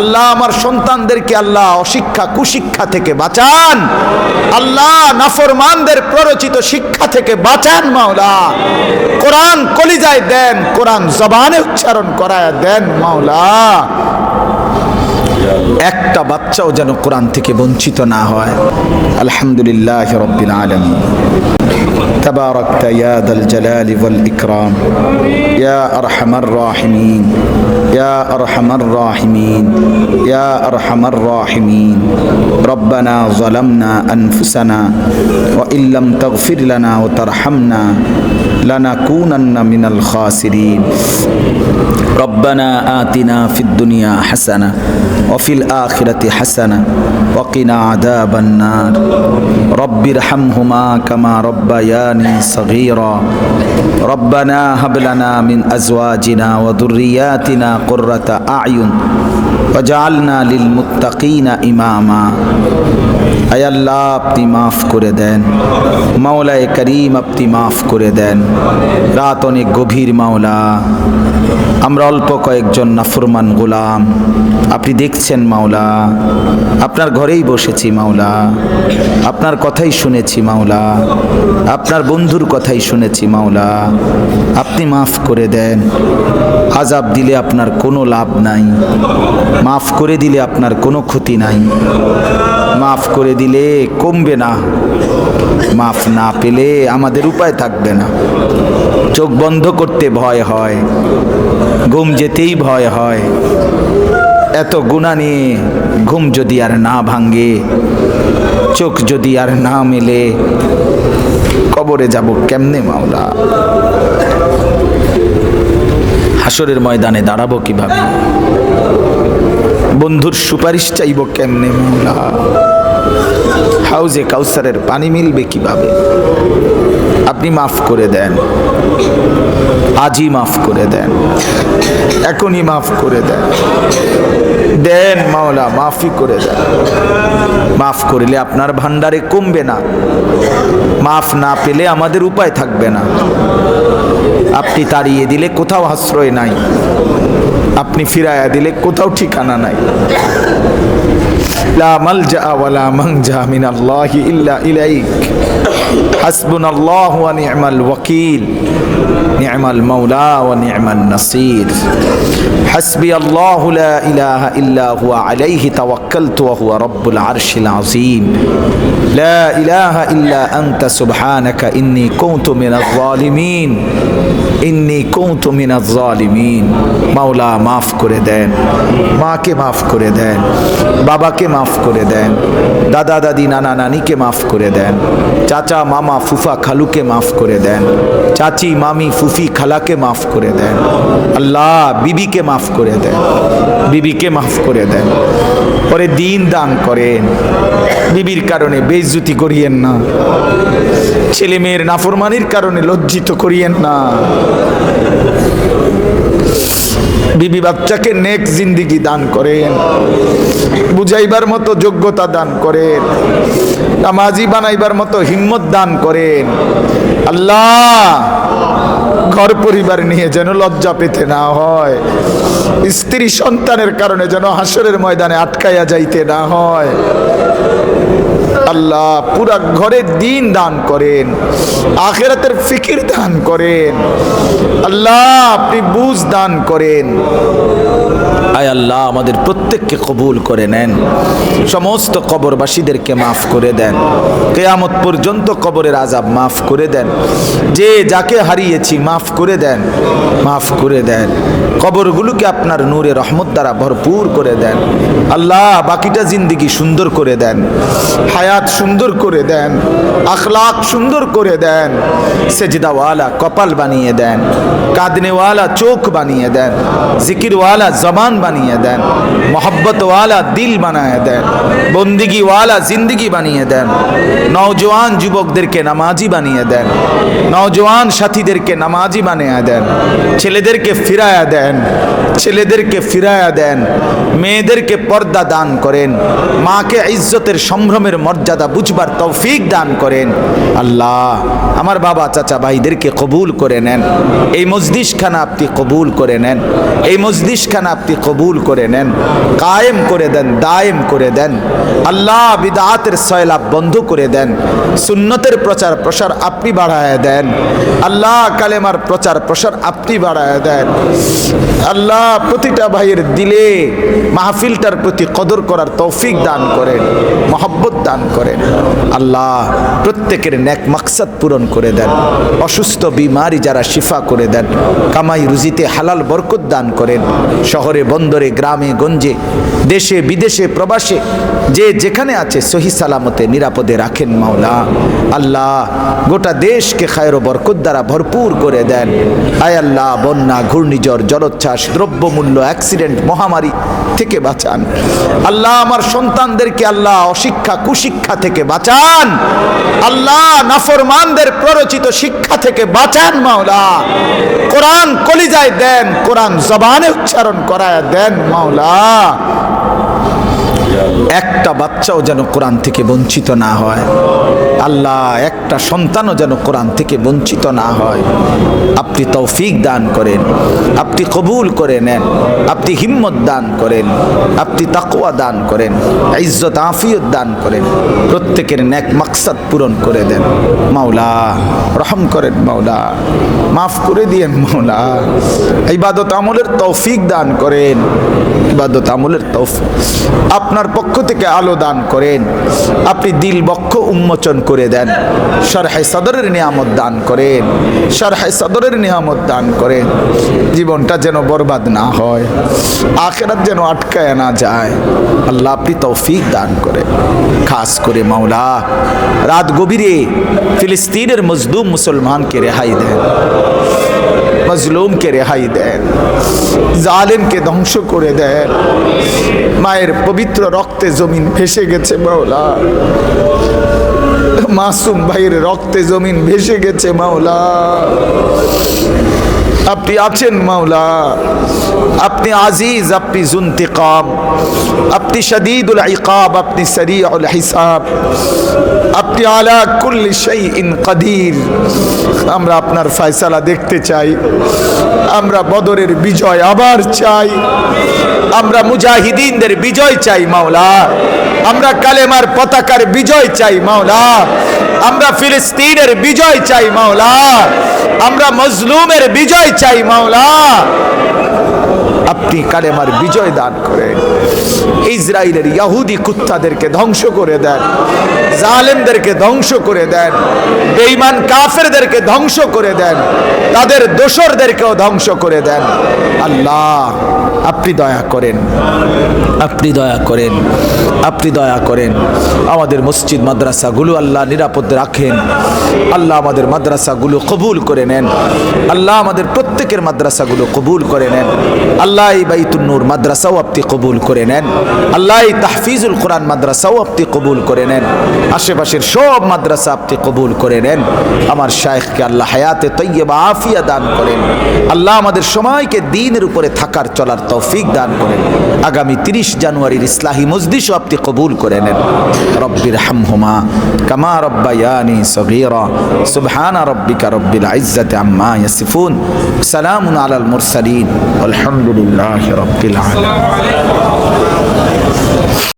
আল্লাহ আমার সন্তানদেরকে আল্লাহ অশিক্ষা, কুশিক্ষা থেকে বাঁচান। আল্লাহ নাফরমানদের প্ররোচিত শিক্ষা থেকে বাঁচান, মাওলা। কোরআন কলিজায় দেন, কোরআন জবানে উচ্চারণ করায় দেন, মাওলা। একটা বাচ্চাও যেন কোরআন থেকে বঞ্চিত না হয় আলহামদুলিল্লাহ রব্বিল আলমী تباركت يا ذا الجلال والإكرام يا أرحم الراحمين يا أرحم الراحمين يا أرحم الراحمين ربنا ظلمنا أنفسنا وإن لم تغفر لنا وترحمنا لنكونن من الخاسرين ربنا آتنا في الدنيا حسنة وفي الآخرة حسنة وقنا عذاب النار. رب ارحمهما كما ربياني صغيرا. ربنا هب لنا من أزواجنا وذرياتنا قرة أعين ওয়াজালনা লিল মুত্তাকিনা ইমামা আল্লাহ, আপনি মাফ করে দেন। মাওলায় করিম, আপনি মাফ করে দেন। রাত অনেক গভীর মাওলা। আমরা অল্প কয়েকজন নাফরমান গোলাম। আপনি দেখছেন মাওলা। আপনার ঘরেই বসেছি মাওলা। আপনার কথাই শুনেছি মাওলা। আপনার বন্ধুর কথাই শুনেছি মাওলা। আপনি মাফ করে দেন। আজাব দিলে আপনার কোনো লাভ নাই। মাফ করে দিলে আপনার কোনো ক্ষতি নাই। মাফ করে দিলে কমবে না। মাফ না পেলে আমাদের উপায় থাকবে না। চোখ বন্ধ করতে ভয় হয়। ঘুম যেতেই ভয় হয়। এত গুণা নিয়ে ঘুম যদি আর না ভাঙ্গে চোখ যদি আর না মেলে, কবরে যাব কেমনে মাওলা? হাসরের ময়দানে দাঁড়াবো কীভাবে? বন্ধুর সুপারিশ চাইব কেমনে মৌলা? হাউজে কাউসারের পানি মিলবে কীভাবে? আপনি মাফ করে দেন। আজই মাফ করে দেন। এখনই মাফ করে দেন। দেন মাওলা মাফি করে দেন। মাফ করলে আপনার ভান্ডারে কমবে না। মাফ না পেলে আমাদের উপায় থাকবে না। আপনি তাড়িয়ে দিলে কোথাও আশ্রয় নাই। আপনি ফিরাইয়া দিলে কোথাও ঠিকানা নাই। লা মালজা ওয়ালা মানজা মিন আল্লাহি ইল্লা ইলাইক। হাসবুনাল্লাহু ওয়া নি'মাল ওয়াকিল। নি'মাল মাওলা ওয়া নি'মান নাসির। হাসবি আল্লাহু লা ইলাহা ইল্লা হুয়া আলাইহি তাওয়াক্কালতু ওয়া হুয়া রাব্বুল আরশিল আযীম। লা ইলাহা ইল্লা আনতা সুবহানাকা ইন্নী মাফ করে দেন। মাকে মাফ করে দেন। বাবা বাবাকে মাফ করে দেন। দাদা, দাদি, নানা, নানিকে মাফ করে দেন। চাচা, মামা, ফুফা, খালুকে মাফ করে দেন। চাচি, মামি, ফুফি, খালাকে মাফ করে দেন। আল্লাহ বিবিকে মাফ করে দেন। বিবিকে মাফ করে দেন। পরে দিন দান করেন। বিবির কারণে বেইজ্জুতি করিয়েন না। ছেলে মেয়ের নাফরমানির কারণে লজ্জিত করিয়েন না। বিবি বাচ্চাকে নেক জিন্দিগি দান করেন, বুঝাইবার মতো যোগ্যতা দান করেন, নামাজি বানাইবার মতো হিম্মত দান করেন। আল্লাহ, ঘর পরিবার নিয়ে যেন লজ্জা পেতে না হয়, স্ত্রী সন্তানের কারণে যেন হাসরের ময়দানে আটকাইয়া যাইতে না হয়। আল্লাহ পুরা ঘরের দিন দান করেন, আখেরাতের ফিকির দান করেন। আল্লাহ আপনি বুঝ দান করেন। আয় আল্লাহ আমাদের প্রত্যেককে কবুল করে নেন। সমস্ত কবরবাসীদেরকে মাফ করে দেন। কেয়ামত পর্যন্ত কবরের আজাব মাফ করে দেন। যে যাকে হারিয়েছি মাফ করে দেন, মাফ করে দেন। কবরগুলোকে আপনার নূরে রহমত দ্বারা ভরপুর করে দেন। আল্লাহ বাকিটা জিন্দিগি সুন্দর করে দেন। হায়াত সুন্দর করে দেন, আখলাক সুন্দর করে দেন, সেজদাওয়ালা কপাল বানিয়ে দেন, কাঁদনেওয়ালা চোখ বানিয়ে দেন, জিকিরওয়ালা জবান বানিয়ে দেন, মোহব্বতওয়ালা দিল বানিয়ে দেন, বন্দিগিওয়ালা জিন্দগি বানিয়ে দেন, নওজোয়ান যুবকদেরকে নামাজি বানিয়ে দেন, নওজোয়ান সাথীদেরকে নামাজি বানিয়ে দেন, ছেলেদেরকে ফিরায়া দেন ছেলেদেরকে ফিরায়া দেন, মেয়েদেরকে পর্দা দান করেন, মাকে ইজ্জতের সম্ভ্রমের মর্যাদা বুঝবার তৌফিক দান করেন। আল্লাহ, আমার বাবা চাচা ভাইদেরকে কবুল করে নেন। এই মসজিদখানা আপনি কবুল করে নেন। এই মসজিদখানা আপনি কবুল করে নেন। কায়েম করে দেন, দায়েম করে দেন। আল্লাহ বিদাতের সয়লাভ বন্ধ করে দেন। সুন্নতের প্রচার প্রসার আপনি বাড়ায় দেন। আল্লাহ কালেমার প্রচার প্রসার আপনি বাড়ায় দেন। আল্লাহ প্রতিটা ভাইয়ের দিলে মাহফিলটার প্রতি কদর করার তৌফিক দান করেন, মহব্বত দান করেন। আল্লাহ প্রত্যেকের ন্যাক মাকসাদ পূরণ করে দেন, অসুস্থ বিমারি যারা শিফা করে দেন, কামাই রুজিতে হালাল বরকত দান করেন। শহরে, বন্দরে, গ্রামে, গঞ্জে, দেশে, বিদেশে, প্রবাসে যে যেখানে আছে সহি সালামতে নিরাপদে রাখেন মাওলা। আল্লাহ গোটা দেশকে খায়ের বরকত দ্বারা ভরপুর করে দেন। আয় আল্লাহ, বন্যা, ঘূর্ণিঝড়, জলোচ্ছ্বাস দ্রব্যমূল্য অ্যাক্সিডেন্ট মহামারী থেকে বাঁচান। আল্লাহ আমার সন্তানদেরকে আল্লাহ অশিক্ষা, কুশিক্ষা থেকে বাঁচান। আল্লাহ নাফরমানদের প্ররোচিত শিক্ষা থেকে বাঁচান, মাওলা। কোরআন কলিজায় দেন, কোরআন জবানে উচ্চারণ করায় দেন, মাওলা। একটা বাচ্চাও যেন কোরআন থেকে বঞ্চিত না হয়। আল্লাহ, একটা সন্তানও যেন কোরআন থেকে বঞ্চিত না হয়। আপনি তৌফিক দান করেন, আপনি কবুল করে নেন, আপনি হিম্মত দান করেন, আপনি তাকুয়া দান করেন, ইজ্জত, আফিয়ত দান করেন, প্রত্যেকের ন্যাক মাকসাদ পূরণ করে দেন। মাওলা, রহম করেন মাওলা, মাফ করে দিয়েন মাওলা। ইবাদত আমলের তৌফিক দান করেন, ইবাদত আমলের তৌফিক। আপনার পক্ষ থেকে আলো দান করেন। আপনি দিল বক্ষ উন্মোচন করে দেন। সরহে সদরের নিয়ামত দান করেন। সরহে সদরের নিয়ামত দান করেন। জীবনটা যেন বরবাদ না হয়। আখেরাত যেন আটকায় না যায়। আল্লাহ আপনি তৌফিক দান করেন। খাস করে মাওলা, রাত গভীরে ফিলিস্তিনের মজদুম মুসলমানকে রেহাই দেন। মজলুমকে রেহাই দেন। জালেমকে ধ্বংস করে দেন। মায়ের পবিত্র রক্তে জমিন ভেসে গেছে মাওলা। মাসুম ভাইয়ের রক্তে জমিন ভেসে গেছে, মাওলা। আপনি আছেন, মাওলা। আপনি আজিজ, আপনি জুন্তিকাম। আপনি শদীদুল ইকাব, আপনি সরিউল হিসাব। আপনি আলা কুল্লি শাইইন কাদির। আমরা আপনার ফয়সালা দেখতে চাই। আমরা বদরের বিজয় আবার চাই। আমরা মুজাহিদিনদের বিজয় চাই, মাওলা। আমরা কালেমার পতাকার বিজয় চাই, মাওলা। আমরা ফিলিস্তিনের বিজয় চাই, মাওলা। আমরা মজলুমের বিজয় চাই, মাওলা। আপনি কালেমার বিজয় দান করেন। ইসরায়েলের ইয়াহুদি কুত্তাদেরকে ধ্বংস করে দেন, জালেমদেরকে ধ্বংস করে দেন, বেঈমান কাফেরদেরকে ধ্বংস করে দেন, তাদের দোসরদেরকেও ধ্বংস করে দেন। আল্লাহ, আপনি দয়া করেন। আপনি দয়া করেন। আপনি দয়া করেন। আমাদের মসজিদ, মাদ্রাসাগুলো আল্লাহ নিরাপদ রাখেন। আল্লাহ আমাদের মাদ্রাসাগুলো কবুল করে নেন। আল্লাহ আমাদের প্রত্যেকের মাদ্রাসাগুলো কবুল করে নেন। আল্লাহ এই বাইতুন্নুর মাদ্রাসাও আপনি কবুল করে নেন। আল্লাহ তাহফিজুল কোরআন, মাদ্রাসাও আপনি কবুল করে নেন। আশেপাশের সব মাদ্রাসা আপনি কবুল করে নেন। আমার শায়েখকে আল্লাহ হায়াতে তৈয়বা, আফিয়া দান করেন। আল্লাহ আমাদের সময়কে দিনের উপরে থাকার চলার তৌফিক দান করেন। আগামী তিরিশ জানুয়ারির ইসলাহী মজদিসও আপনি কবুল করে নেন। রব্বির হামহুমা কামা রব্বায়ানি সগীরা। সুবহানা রব্বিকা রব্বিল ইজ্জাতি আম্মা ইয়াসিফুন। সালামুন আলাল মুরসালিন। আলহামদুলিল্লাহি। রাব্বিল আলামিন